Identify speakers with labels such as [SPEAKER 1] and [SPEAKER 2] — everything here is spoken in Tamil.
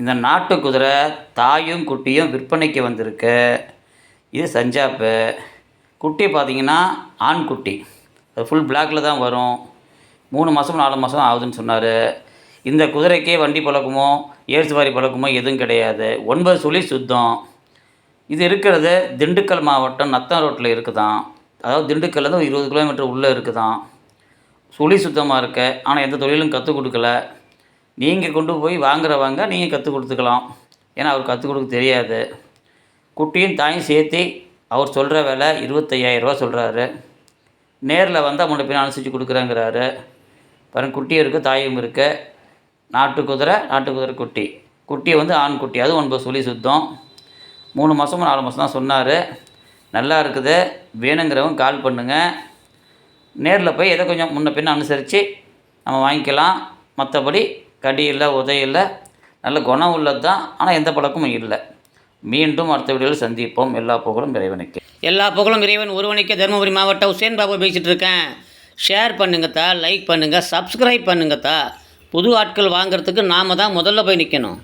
[SPEAKER 1] இந்த நாட்டு குதிரை தாயும் குட்டியும் விற்பனைக்கு வந்திருக்கு. இது சஞ்சாப்பு. குட்டி பார்த்தீங்கன்னா ஆண் குட்டி. அது ஃபுல் பிளாக்கில் தான் வரும். மூணு மாதம் நாலு மாதம் ஆகுதுன்னு சொன்னார். இந்த குதிரைக்கே வண்டி பழக்கமோ ஏர் சவாரி பழக்கமோ எதுவும் கிடையாது. ஒன்பது சுழி சுத்தம். இது இருக்கிறது திண்டுக்கல் மாவட்டம் நத்தம் ரோட்டில் இருக்குதான். அதாவது திண்டுக்கல்லேருந்து ஒரு இருபது கிலோமீட்டர் உள்ளே இருக்குதான். சுழி சுத்தமாக இருக்க. ஆனால் எந்த தொழிலும் கற்றுக் கொடுக்கல. நீங்கள் கொண்டு போய் வாங்குறவங்க நீங்கள் கற்றுக் கொடுத்துக்கலாம். ஏன்னா அவர் கற்றுக் கொடுக்க தெரியாது. குட்டியும் தாயும் சேர்த்து அவர் சொல்கிற விலை இருபத்தையாயிரரூவா சொல்கிறாரு நேரில் வந்து அவங்கள்ட்ட போய் அனுசரித்து கொடுக்குறேங்கிறாரு. பாருங்க குட்டியும் இருக்குது தாயும் இருக்குது நாட்டு குதிரை நாட்டு குதிரை குட்டி. குட்டி வந்து ஆண் குட்டி. அதுவும் ஒன்பது சொல்லி சுத்தம். மூணு மாதமும் நாலு மாதம் தான் சொன்னார். நல்லா இருக்குது. வேணுங்கிறவங்க கால் பண்ணுங்கள் நேரில் போய் எதை கொஞ்சம் முன்ன பின்ன அனுசரித்து நம்ம வாங்கிக்கலாம். மற்றபடி கடி இல்லை உதை இல்லை நல்ல குணம் உள்ளது தான். ஆனால் எந்த பழக்கமும் இல்லை. மீண்டும் அடுத்த வீடியோவில் சந்திப்போம். எல்லா புகழும் இறைவனுக்கு.
[SPEAKER 2] எல்லா புகழும் இறைவன் ஒருவனுக்கே. தருமபுரி மாவட்டம் உசேன் பாபு பேசிகிட்டு இருக்கேன். ஷேர் பண்ணுங்கத்தா லைக் பண்ணுங்கள் சப்ஸ்கிரைப் பண்ணுங்கத்தா புது ஆட்கள் வாங்குறதுக்கு நாம் தான் முதல்ல போய் நிற்கணும்